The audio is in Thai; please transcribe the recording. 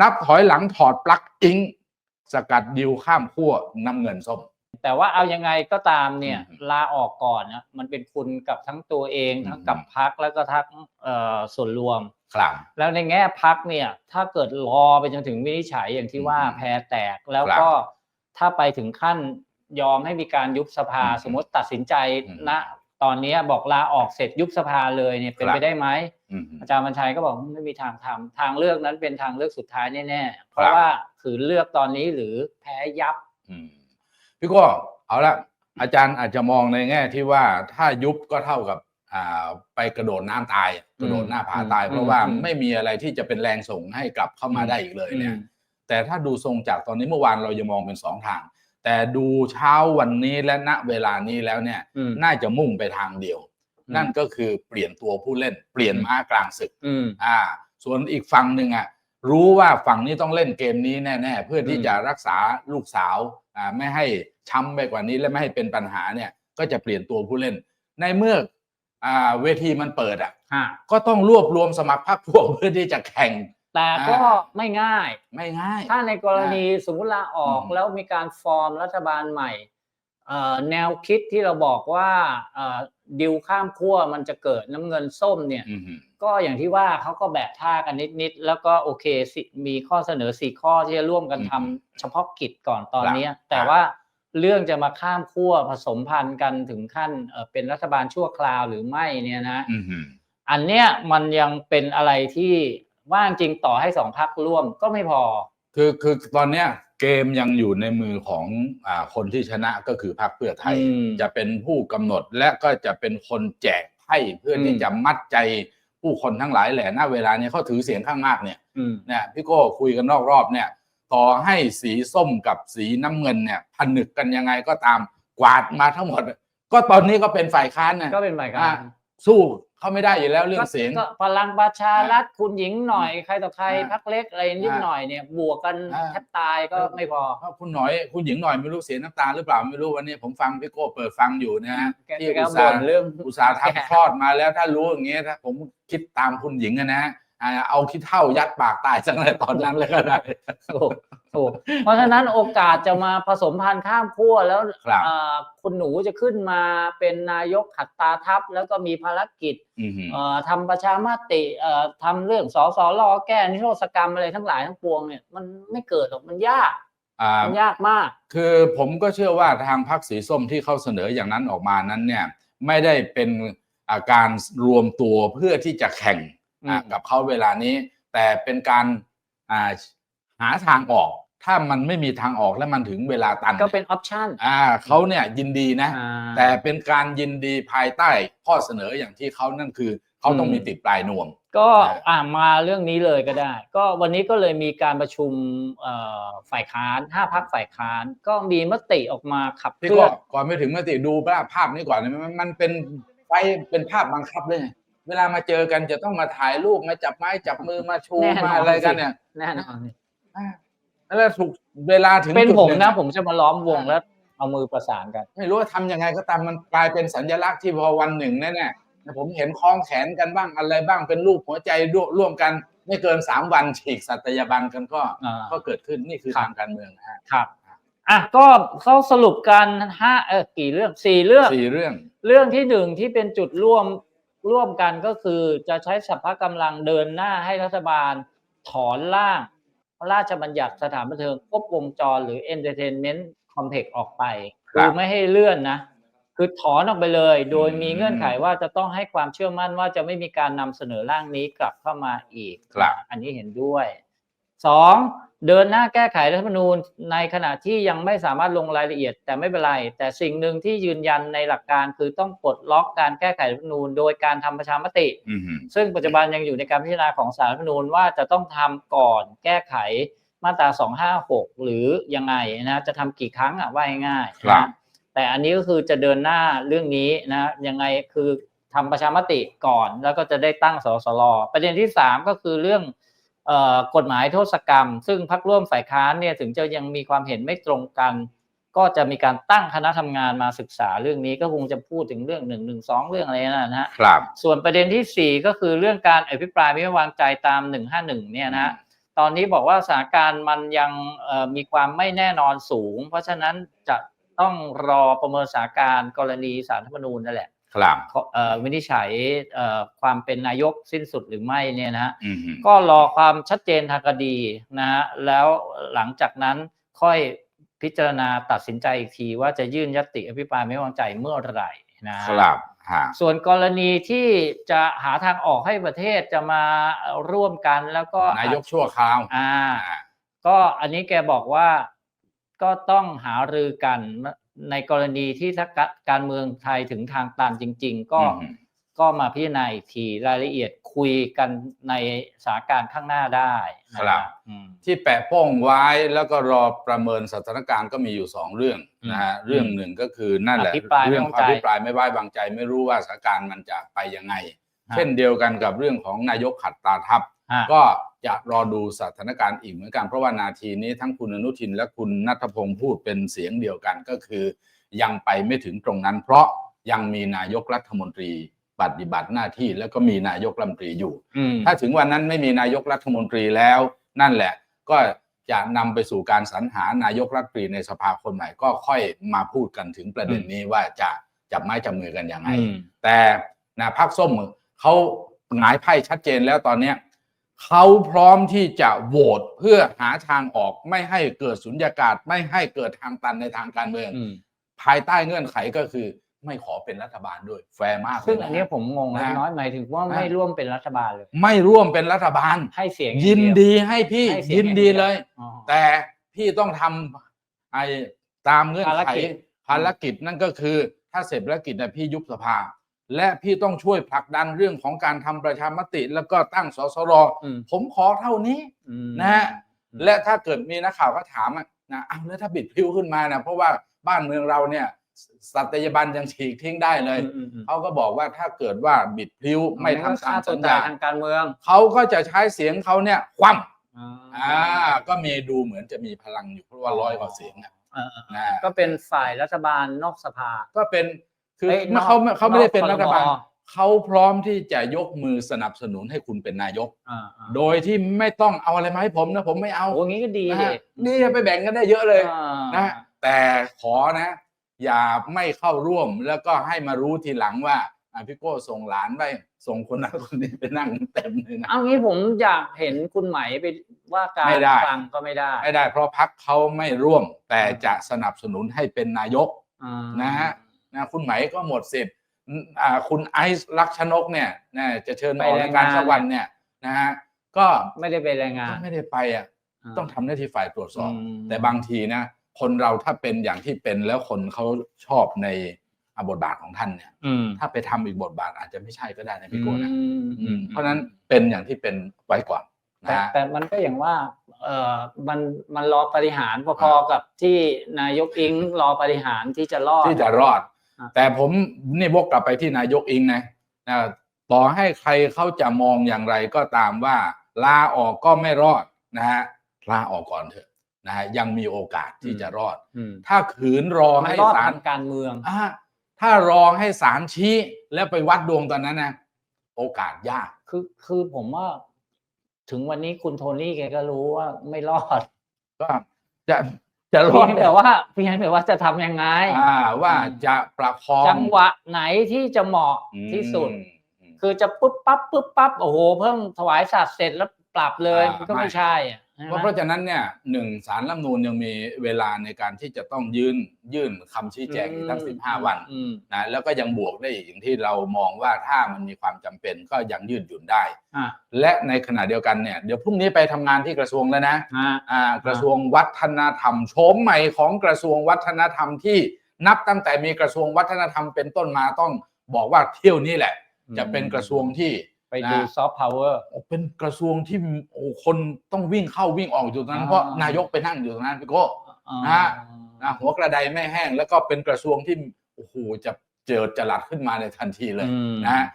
นับถอยหลังถอดปลั๊กอิงสกัดดิวข้ามขั้วน้ำเงินส้ม แต่ว่าเอายังไงก็ตามเนี่ยอืมลาออกก่อนนะมันเป็นคุณกับทั้งตัวเองอืมทั้งกับพักแล้วก็ทั้งเอ่อส่วนรวมครับแล้วในแง่พักเนี่ยถ้าเกิดรอไปจนถึงวินิจฉัยอย่างที่ว่าอืมแพ้แตกแล้วครับก็ถ้าไปถึงขั้นยอมให้มีการยุบสภาอืมสมมติตัดสินใจอืมณ ตอนเนี้ยบอกลาออกเสร็จยุบสภาเลยเนี่ยเป็นครับไปได้ไหมอืมอาจารย์บัญชัยก็บอกไม่มีทางทำทางเลือกนั้นเป็นทางเลือกสุดท้ายแน่ๆเพครัราะบว่าถือเลือกตอนนี้หรือแพ้ยับอืมพี่โก็เอาละอาจารย์อาจจะมองในแง่ที่ว่าถ้ายุบก็เท่ากับอ่าไปกระโดดน้ำตายกระโดดหน้าผาตายอืมเพราะว่าอืมไม่มีอะไรที่จะเป็นแรงส่งให้กลับเข้ามาได้อีกเลยเนี่ยอืมแต่ถ้าดูทรงจากตอนนี้เมื่อวานเราจะมองเป็นสองทาง แต่ดูเช้าวันนี้และณเวลานี้แล้วเนี่ยอืมน่าจะมุ่งไปทางเดียวอืมนั่นก็คือเปลี่ยนตัวผู้เล่น เปลี่ยนม้ากลางศึกอืมอ่า ส่วนอีกฝั่งหนึ่งอะรู้ว่าฝั่งนี้ต้องเล่นเกมนี้แน่ ๆ เพื่อที่อืมจะรักษาลูกสาวอ่าไม่ให้ช้ำไปกว่านี้และไม่ให้เป็นปัญหาเนี่ย ก็จะเปลี่ยนตัวผู้เล่น ในเมื่ออ่าเวทีมันเปิดอะฮะก็ต้องรวบรวมสมัครพรรคพวกเพื่อที่จะแข่ง แต่ก็อ่าไม่ง่าย ไม่ง่าย ถ้าในกรณีสมมุติลาออกอืมแล้วมีการฟอร์มรัฐบาลใหม่เอ่อแนวคิดที่เราบอกว่าเอ่อดิวข้ามขั้วมันจะเกิดน้ำเงินส้มเนี่ยอือหือก็อย่างที่ว่าเขาก็แบะท่ากันนิดๆแล้วก็โอเคสิมีข้อเสนอสี่ข้อที่จะร่วมกันอืมทำเฉพาะกิจก่อนตอนครับเนี้ยครับแต่ว่าเรื่องจะมาข้ามขั้วผสมพันธุ์กันถึงขั้นเอ่อเป็นรัฐบาลชั่วคราวหรือไม่เนี่ยนะอือหืออันเนี้ยมันยังเป็นอะไรที่ ว่าจริงต่อให้สองพักร่วมก็ไม่พอ คือคือตอนเนี้ยเกมยังอยู่ในมือของอ่าคนที่ชนะก็คือพรรคเพื่อไทย อืมจะเป็นผู้กำหนดและก็จะเป็นคนแจกไพ่เพื่อที่อืมจะมัดใจผู้คนทั้งหลายแหละณเวลาเนี้ยเขาถือเสียงข้างมากเนี่ยอืม เนี่ยพี่โก้คุยกันนอกรอบเนี่ยต่อให้สีส้มกับสีน้ำเงินเนี่ยผนึกกันยังไงก็ตามกวาดมาทั้งหมด ก็ตอนนี้ก็เป็นฝ่ายค้านนะ ก็เป็นฝ่ายค้าอะ น สู้ เขาไม่ได้อยู่แล้วเรื่องเสียง ก็พลังประชารัฐคุณหญิงหน่อยใครต่อใครอ่าพักเล็กอะไรนิดอ่าหน่อยเนี่ยบวกกันอ่าแทบตายก็ไม่พอเพราะคุณหน่อยคุณหญิงหน่อยไม่รู้เสียน้ำตาหรือเปล่าไม่รู้วันนี้ผมฟังพี่โก้เปิดฟังอยู่นะฮะแกที่แกอุตบ่สาห์นเรื่องอุตสาห์แกทำคลอดมาแล้วถ้ารู้อย่างเงี้ยถ้าผมคิดตามคุณหญิงอะนะอ่า เอาขี้เท่ายัดปากตายสักแต่ตอนนั้นเลยก็ได้ถูกถูกเพราะฉะนั้นโอกาสจะมาผสมพันธุ์ข้ามขั้วแล้วครับเอ่อคุณหนูจะขึ้นมาเป็นนายกขัดตาทัพ แล้วก็มีภารกิจอือหือเอ่อทำประชามติเอ่อทำเรื่องสสรแก้นิโทษกรรมอะไรทั้งหลายทั้งปวงเนี่ยมันไม่เกิดหรอกมันยากอ่ามันยากมาก คือผมก็เชื่อว่าทางพรรคสีส้มที่เขาเสนออย่างนั้นออกมานั้นเนี่ยไม่ได้เป็นอาการรวมตัวเพื่อที่จะแข่งอะอืม กับเขาเวลานี้ แต่เป็นการอ่าหาทางออก ถ้ามันไม่มีทางออกและมันถึงเวลาตัน ก็เป็นออปชั่นอ่าเขาเนี่ยยินดีนะอ่าแต่เป็นการยินดีภายใต้ข้อเสนออย่างที่เขานั่นคือเขาต้องอืมมีติดปลายนวม ก็นะอ่ามาเรื่องนี้เลยก็ได้ ก็วันนี้ก็เลยมีการประชุมเอ่อฝ่ายค้านห้าพักฝ่ายค้าน ก็มีมติออกมาขับเคพี่ลื่ก็อนก่อนไปถึงมติดูภาพภาพนี้ก่อนนะมันมันเป็นไฟเป็นภาพบังคับเลยไง เวลามาเจอกันจะต้องมาถ่ายรูปมาจับไม้จับมือมาชูแน่นอน มาอะไรกันเนี่ยแน่นอนอ่าแล้วถูกเวลาถึงเป็นจุดผมหงนะ ผมจะมาล้อมวงแล้วเอามือประสานกัน ไม่รู้ว่าทำยังไงก็ตามมันกลายเป็นสัญลักษณ์ที่พอวันหนึ่งแน่ๆผมเห็นคล้องแขนกันบ้างอะไรบ้างเป็นรูปหัวใจร่วมร่วมกัน ไม่เกินสามวันฉีกสัตยาบันกันก็อ่า ก็เกิดขึ้นนี่คือครับทางการเมืองนะฮะครับอะก็เขาสรุปกันห้าเออกี่เรื่องสี่เรื่อง สี่เรื่อง เรื่องที่หนึ่งที่เป็นจุดร่วม ร่วมกันก็คือจะใช้สัพพะกำลังเดินหน้าให้รัฐบาลถอนร่างพระราชบัญญัติสถานบันเทิงครบวงจรหรือ Entertainment Complex ออกไปครับคือไม่ให้เลื่อนนะ คือถอนออกไปเลย โดยมีอืมเงื่อนไขว่าจะต้องให้ความเชื่อมั่นว่าจะไม่มีการนำเสนอร่างนี้กลับเข้ามาอีกครับอันนี้เห็นด้วยสอง เดินหน้าแก้ไขรัฐธรรมนูญในขณะที่ยังไม่สามารถลงรายละเอียด แต่ไม่เป็นไร แต่สิ่งหนึ่งที่ยืนยันในหลักการคือต้องปลดล็อกการแก้ไขรัฐธรรมนูญโดยการทำประชามติอือหือซึ่งปัจจุบันยังอยู่ในการพิจารณาของสารรัฐธรรมนูญว่าจะต้องทำก่อนแก้ไขมาตรา 256 หรือยังไงนะจะทำกี่ครั้งอะว่าง่ายๆครับนะแต่อันนี้ก็คือจะเดินหน้าเรื่องนี้นะยังไงคือทำประชามติก่อนแล้วก็จะได้ตั้งสสรประเด็นที่ 3 ก็คือเรื่องเอ่อ กฎหมายโทษกรรม ซึ่งพักร่วมฝ่ายค้านเนี่ยถึงจะยังมีความเห็นไม่ตรงกัน ก็จะมีการตั้งคณะทำงานมาศึกษาเรื่องนี้ก็คงจะพูดถึงเรื่องหนึ่งหนึ่งสองเรื่องอะไรนั่นนะฮะครับส่วนประเด็นที่ 4 ก็คือเรื่องการอภิปรายไม่ไว้วางใจตาม151เนี่ยนะฮะตอนนี้บอกว่าสถานการณ์มันยังเอ่อมีความไม่แน่นอนสูง เพราะฉะนั้นจะต้องรอประเมินสถานการณ์กรณีสารรัฐธรรมนูญนั่นแหละ ครับเอ่อวินิจฉัยเอ่อความเป็นนายกสิ้นสุดหรือไม่เนี่ยนะฮะอืมก็รอความชัดเจนทางคดีนะฮะแล้วหลังจากนั้นค่อยพิจารณาตัดสินใจอีกทีว่าจะยื่นยติอภิปรายไม่ไว้วางใจเมื่อไหร่นะฮะครับฮะส่วนกรณีที่จะหาทางออกให้ประเทศจะมาร่วมกันแล้วก็นายกชั่วคราวอ่าอ่าก็อันนี้แกบอกว่าก็ต้องหารือกัน ในกรณีที่ถ้าการเมืองไทยถึงทางตันจริง ๆ ก็อืมก็มาพิจารณาอีกทีรายละเอียดคุยกันในสถานการณ์ข้างหน้าได้นะครับอืมที่แปะโป้งไว้แล้วก็รอประเมินสถานการณ์ก็มีอยู่สองเรื่องนะฮะอืมเรื่องหนึ่งก็คือนั่นแหละอภิปรายไม่เรื่องไว้วางใจอภิปรายไม่ไว้วางใจ ไม่รู้ว่าสถานการณ์มันจะไปยังไงฮะเช่นเดียวกันกับเรื่องของนายกขัดตาทัพฮะก็จะรอดูสถานการณ์อีกเหมือนกันเพราะว่านาทีนี้ทั้งคุณอนุทินและคุณนัทพงศ์พูดเป็นเสียงเดียวกันก็คือ ยังไปไม่ถึงตรงนั้น เพราะยังมีนายกรัฐมนตรีปฏิบัติหน้าที่แล้วก็มีนายกรัฐมนตรีอยู่อืมถ้าถึงวันนั้นไม่มีนายกรัฐมนตรีแล้ว นั่นแหละก็จะนำไปสู่การสรรหานายกรัฐมนตรีในสภาคนใหม่ก็ค่อยมาพูดกันถึงประเด็นนี้ว่าจะจับไม้จับมือกันยังไงอืมแต่นะพักส้มเขาหงายไพ่ชัดเจนแล้วตอนเนี้ย เขาพร้อมที่จะโหวตเพื่อหาทางออกไม่ให้เกิดสุญญากาศ ไม่ให้เกิดทางตันในทางการเมืองอืมภายใต้เงื่อนไขก็คือไม่ขอเป็นรัฐบาลด้วย แฟร์มากเลยซึ่งนะอันเนี้ยผมงงเล็กนะน้อยหมายถึงว่านะไม่ร่วมเป็นรัฐบาลเลย ไม่ร่วมเป็นรัฐบาลให้เสียงอางยินเวดีให้พี่ให้เสียงยินดีอย่างเดียวเลยอ๋อแต่พี่ต้องทำไอ้ตามเงื่อนภารไขกิจภารกิจนั่นก็คือ ถ้าเสร็จภารกิจนะพี่ยุบสภา และพี่ต้องช่วยผลักดันเรื่องของการทำประชามติ แล้วก็ตั้งสสรอืม ผมขอเท่านี้อืมนะฮะและถ้าเกิดมีนักข่าวก็ถามอะนะอ้าวแล้วถ้าบิดพลิ้วขึ้นมานะเพราะว่าบ้านเมืองเราเนี่ยสัตยาบันยังฉีกทิ้งได้เลยอืมอืมเขาก็บอกว่าถ้าเกิดว่าบิดพลิ้วไม่ทำตามฆ่สัตัวญตาญายทางการเมืองเขาก็จะใช้เสียงเขาเนี่ยคว่ำอ่าอ่าก็มีดูเหมือนจะมีพลังอยู่เพราะว่าร้อยกว่าเสียงอะเออเออนะก็เป็นฝ่ายรัฐบาลนอกสภา ก็เป็น คือเอ้ยเมื่อเขานอกเขาไม่ได้เป็นนอกรัฐบาลครม เขาพร้อมที่จะยกมือสนับสนุนให้คุณเป็นนายก อ่าอ่าโดยที่ไม่ต้องเอาอะไรมาให้ผมนะผมไม่เอาโอ้งี้ก็ดีนะดิฮะนี่ไปแบ่งกันได้เยอะเลยอ่านะ แต่ขอนะ อย่าไม่เข้าร่วมแล้วก็ให้มารู้ทีหลังว่าอะพี่โก้ส่งหลานไปส่งคนนั้นคนนี้ไปนั่งเต็มเลยนะ เอางี้ผมอยากเห็นคุณไหมไปว่าการไม่ได้ ฟังก็ไม่ได้ไม่ได้เพราะพักเขาไม่ร่วม แต่จะสนับสนุนให้เป็นนายก อ่านะฮะ นะคุณไหมก็หมดสิทธิ์อืมอ่าคุณไอซ์ลักษณกเนี่ยนะจะเชิญมาออกรายการสักวันเนี่ยนะฮะก็ไม่ได้ไปรายงาก็นไม่ได้ไปอะาต้องทำหน้าที่ฝ่ายตรวจสอบอืมแต่บางทีนะคนเราถ้าเป็นอย่างที่เป็นแล้วคนเขาชอบในอะบทบาทของท่านเนี่ยอืมถ้าไปทำอีกบทบาทอาจจะไม่ใช่ก็ได้นะพี่โก้นะอืมอืมเพราะฉะนั้นเป็นอย่างที่เป็นไว้ก่อนแต่นะฮะแต่มันก็อย่างว่าเออมันมันรอปฏิหารพอๆกับที่นายกอิงรอปฏิหารที่จะรอดที่จะรอดอะ แต่ผมนี่วกกลับไปที่นายกอิงนะนะต่อให้ใครเขาจะมองอย่างไรก็ตามว่า ลาออกก็ไม่รอดนะฮะลาออกก่อนเถอะนะฮะยังมีโอกาสที่จะรอดอืมถ้าขืนรอมันให้รอดศาลทางการเมืองอ่าถ้ารอให้ศาลชี้แล้วไปวัดดวงตอนนั้นนะโอกาสยากคือคือผมว่า ถึงวันนี้คุณโทนี่แกก็รู้ว่าไม่รอดก็จะ จะรเพีอยดงแต่ว่าเพียงแต่ว่าจะทำยังไง อ่าว่าจะประคองจังหวะไหนที่จะเหมาะที่สุดอืมคือจะปุ๊บปั๊บปุ๊บปั๊บโอ้โหเพิ่งถวายสัตว์เสร็จแล้วปรับเลยอ่ามันก็ไม่ไม่ ใช่อะใช่ไห เพมราะเพราะฉะนั้นเนี่ยหนึ่งสารรัฐธรรมนูญยังมีเวลาในการที่จะต้องยื่นยื่นคำชี้แจงอีกทั้ง15วันอืมนะแล้วก็ยังบวกได้อีกอย่างที่เรามองว่าถ้ามันมีความจำเป็นก็ยังยืดหยุ่นได้อ่าและในขณะเดียวกันเนี่ยเดี๋ยวพรุ่งนี้ไปทำงานที่กระทรวงแล้วนะอ่าอ่ากระทรวงวัฒนธรรมโฉมใหม่ของกระทรวงวัฒนธรรมที่นับตั้งแต่มีกระทรวงวัฒนธรรมเป็นต้นมาต้องบอกว่าเที่ยวนี้แหละ จะเป็นกระทรวงที่ ไปดูนะ ซอฟต์พาวเวอร์เป็นกระทรวงที่โอ้คนต้องวิ่งเข้าวิ่งออกอยู่ตรงนั้นอ่า เพราะนายกไปนั่งอยู่ตรงนั้นพี่โก้ นะ นะหัวกระไดไม่แห้ง แล้วก็เป็นกระทรวงที่โอ้โหจะเจิดจรัสขึ้นมาในทันทีเลยอืมนะฮะ